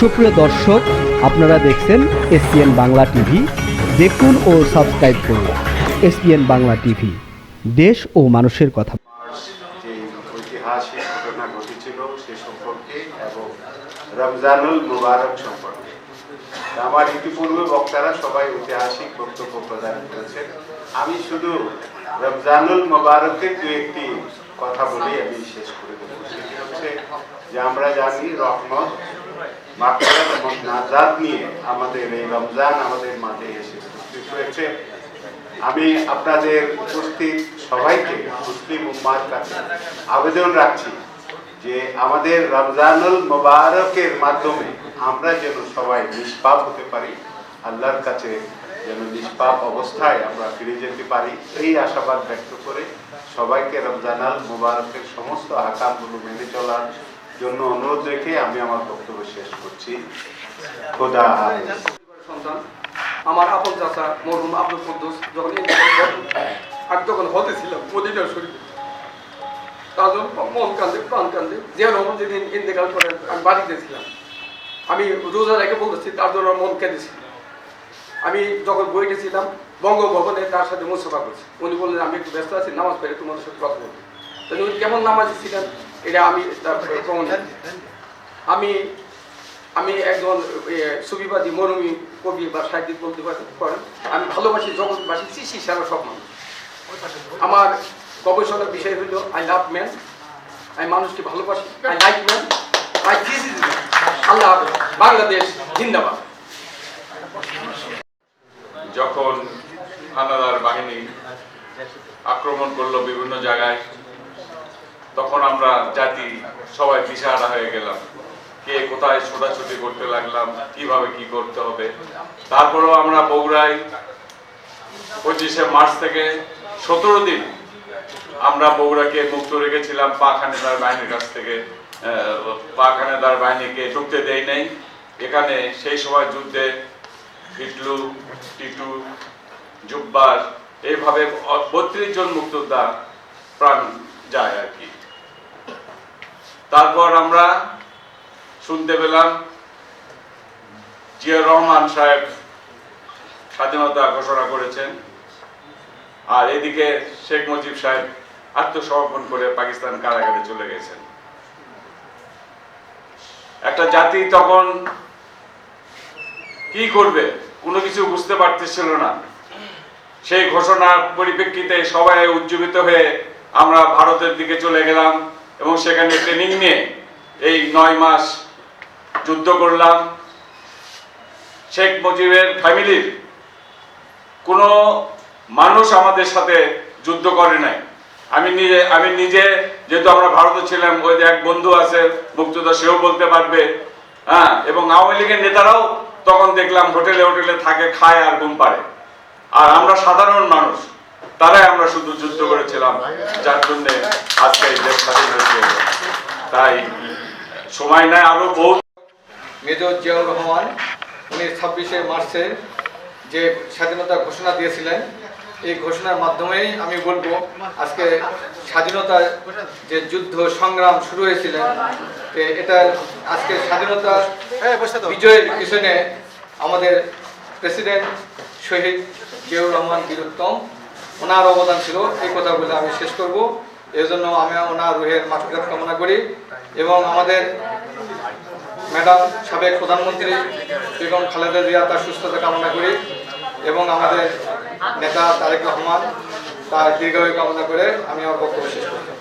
সুপ্রিয় দর্শক, আপনারা দেখছেন এসপিএন বাংলা টিভি। দেখুন ও সাবস্ক্রাইব করুন এসপিএন বাংলা টিভি। দেশ ও মানুষের কথা। যে ঐতিহাসিক এবং রমজানুল মুবারক সম্পর্কে। আমার ইতিপূর্বে বক্তারা সবাই ঐতিহাসিক বক্তব্য প্রদান করেছেন। আমি শুধু রমজানুল মুবারকের দু একটি কথা বলেই আমি শেষ করে দেবো। সেটি হচ্ছে যে আমরা জানি রহমত এবং নিয়ে আমাদের এই রমজান আমাদের এসে হয়েছে। আমি আপনাদের উপস্থিত সবাইকে মুসলিম উম্মার কাছে আবেদন রাখছি যে আমাদের রমজানুল মোবারকের মাধ্যমে আমরা যেন সবাই নিষ্পাপ হতে পারি, আল্লাহর কাছে যেন নিষ্পাপ অবস্থায় আমরা ফিরে যেতে পারি, এই আশাবাদ ব্যক্ত করে সবাইকে রমজানাল মোবারকের সমস্ত আকামগুলো মেনে চলার জন্য অনুরোধ রেখে আমি আমার বক্তব্য শেষ করছি। খোদা সন্তান, আমার আপন চাচা মরহুম আব্দুল কুদ্দুস যখন আমি তখন হতে ছিলাম মদিনার শরীফে। তার জন্য মন কান্দে, প্রাণ কান্দে যে রহমান যেদিন ইন্তেকাল করেন আমি বাড়িতে ছিলাম। আমি রোজা রেখে বলতেছি, তার জন্য মন কেঁদেছিল আমি যখন বইতে ছিলাম, বঙ্গভবনে তার সাথে মুস্তফা করছি। উনি বললেন, আমি একটু ব্যস্ত আছি, নামাজ পড়ে তোমাদের সাথে কথা বলব। তাহলে উনি কেমন নামাজি ছিলেন? এটা আমি আমি আমি একজন সুবিবাদী মরমী কবি বা সাহিত্যিক বলতে পারি- পারেন আমি ভালোবাসি জগৎবাসী সৃষ্টি সারা সব মানুষ। আমার গবেষণার বিষয় হল আই লাভ ম্যান আমি মানুষকে ভালোবাসি I like man I is আল্লাহ বাংলাদেশ জিন্দাবাদ। যখন হানাদার বাহিনী আক্রমণ করল বিভিন্ন জায়গায় তখন আমরা জাতি, সবাই দিশাহারা হয়ে গেলাম। কে কোথায় ছোটাছুটি করতে লাগলাম, কীভাবে কি করতে হবে। তারপরেও আমরা বগুড়ায় পঁচিশে মার্চ থেকে সতেরো দিন আমরা বগুড়াকে মুক্ত রেখেছিলাম পাক হানাদার বাহিনীর কাছ থেকে। পাক বাহিনীকে ঢুকতে দেয় নাই। এখানে সেই সময় যুদ্ধে হিটলু, টিটু, জুব্বার, এইভাবে বত্রিশ জন মুক্তোদ্দা প্রাণ যায় আর কি। তারপর আমরা শুনতে পেলাম জিয়া রহমান সাহেব স্বাধীনতা ঘোষণা করেছেন। আর এদিকে শেখ মুজিব সাহেব আত্মসমর্পণ করে পাকিস্তান কারাগারে চলে গেছেন। একটা জাতি তখন কি করবে? কোনো কিছু বুঝতে পারতেছিল না। সেই ঘোষণার পরিপ্রেক্ষিতে সবাই উজ্জীবিত হয়ে আমরা ভারতের দিকে চলে গেলাম। এবং সেখানে ট্রেনিং নিয়ে এই নয় মাস যুদ্ধ করলাম। শেখ মুজিবের ফ্যামিলির কোনো মানুষ আমাদের সাথে যুদ্ধ করে নাই। আমি নিজে আমি নিজে যেহেতু আমরা ভারতে ছিলাম, ওই যে এক বন্ধু আছে মুক্তদা সেও বলতে পারবে। হ্যাঁ এবং আওয়ামী লীগের নেতারাও তখন দেখলাম হোটেলে হোটেলে থাকে, খায় আর ঘুম পারে আর আমরা সাধারণ মানুষ, তারাই আমরা শুধু যুদ্ধ করেছিলাম, যার জন্য আজকে দেশ স্বাধীন হয়েছে তাই সময় নাই আরও বহু। মেজর জিয়াউর রহমান উনি ছাব্বিশে মার্চে যে স্বাধীনতা ঘোষণা দিয়েছিলেন এই ঘোষণার মাধ্যমেই আমি বলব আজকে স্বাধীনতার যে যুদ্ধ সংগ্রাম শুরু হয়েছিলেন তো এটা আজকে স্বাধীনতা বিজয়ের পিছনে আমাদের প্রেসিডেন্ট শহীদ জিয়াউর রহমান বীরুত্তম ওনার অবদান ছিল এই কথাগুলো আমি শেষ করব। এর জন্য আমি ওনার রুহের মাফিরাত কামনা করি এবং আমাদের ম্যাডাম সাবেক প্রধানমন্ত্রী বেগম খালেদা জিয়া, তার সুস্থতা কামনা করি এবং আমাদের নেতা তারেক রহমান, তার দীর্ঘায়ু কামনা করে আমি আমার বক্তব্য শেষ করছি।